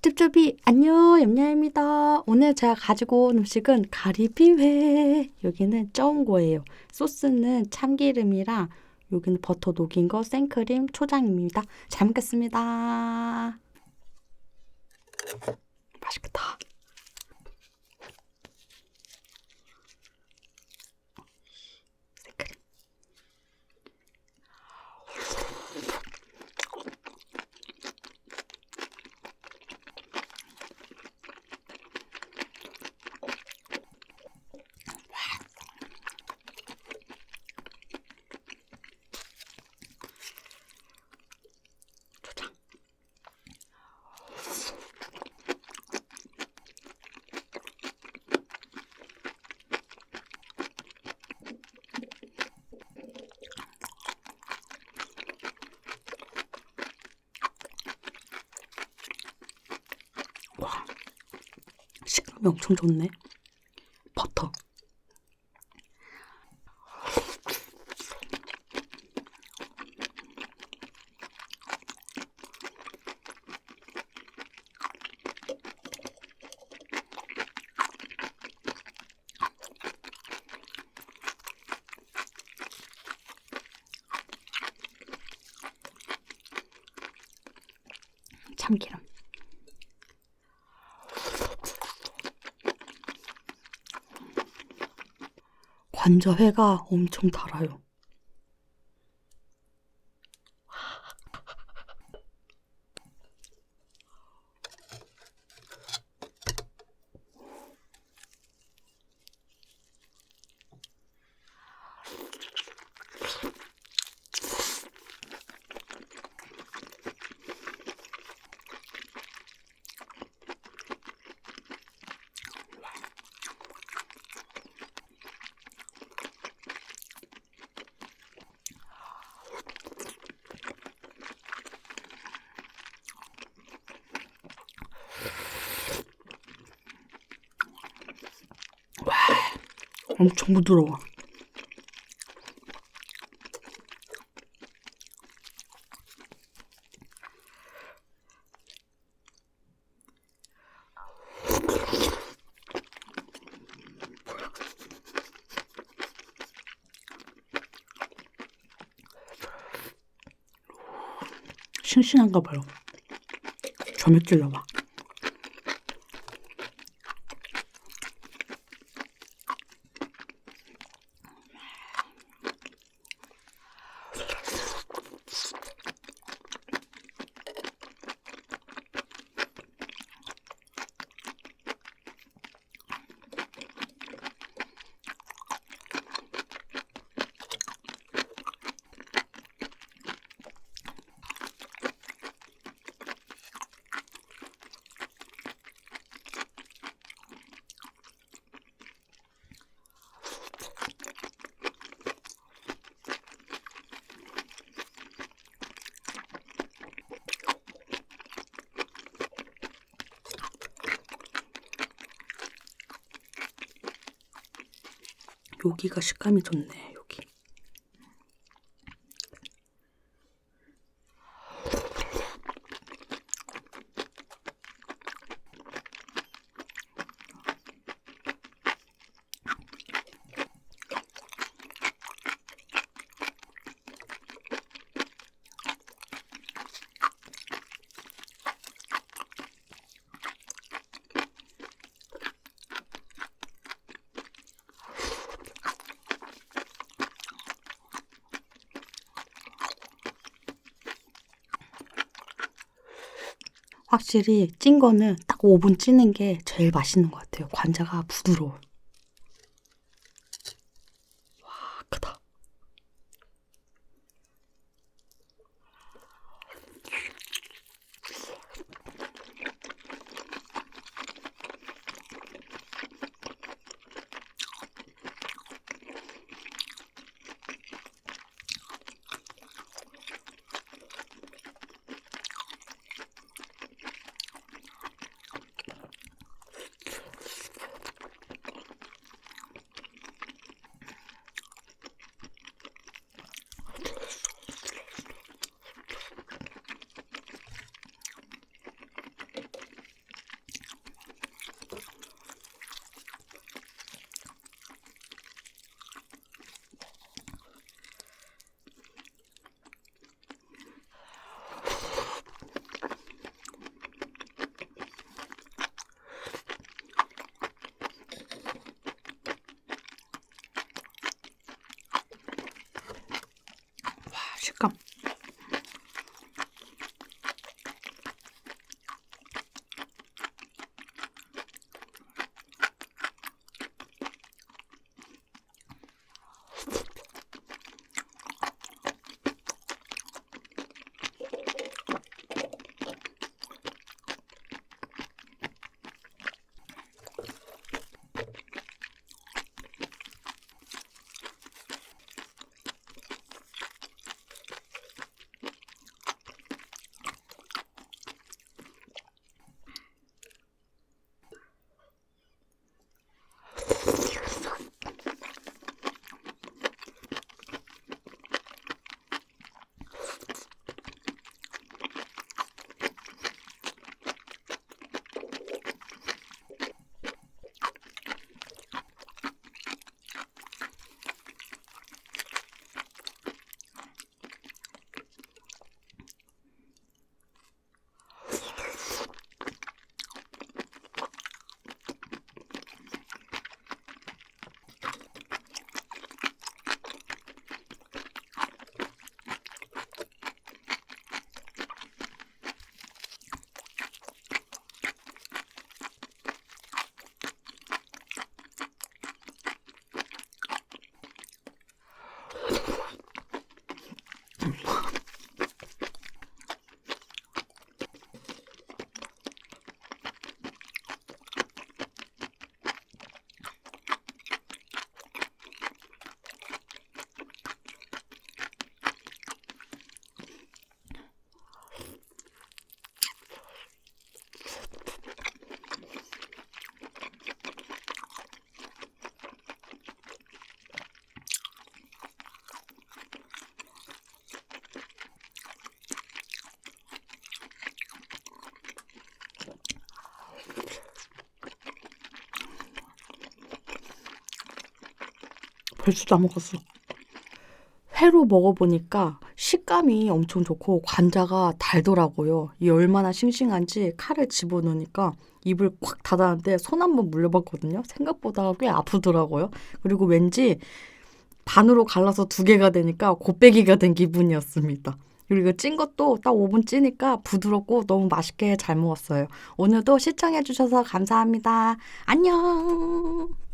쭈쭈비 안녕 얌얌입니다. 오늘 제가 가지고 온 음식은 가리비회. 여기는 쪄온 거예요. 소스는 참기름이랑 여기는 버터 녹인 거 생크림 초장입니다. 잘 먹겠습니다. 식감이 엄청 좋네. 버터. 참기름. 관자회가 엄청 달아요. 엄청 부드러워. 싱싱한가 봐요. 점액질러 봐. 여기가 식감이 좋네, 확실히 찐 거는 딱 5분 찌는 게 제일 맛있는 것 같아요. 관자가 부드러워. 벌써 다 먹었어. 회로 먹어보니까 식감이 엄청 좋고 관자가 달더라고요. 이 얼마나 싱싱한지 칼을 집어넣으니까 입을 꽉 닫았는데 손 한번 물려봤거든요. 생각보다 꽤 아프더라고요. 그리고 왠지 반으로 갈라서 두 개가 되니까 곱빼기가 된 기분이었습니다. 그리고 찐 것도 딱 5분 찌니까 부드럽고 너무 맛있게 잘 먹었어요. 오늘도 시청해주셔서 감사합니다. 안녕!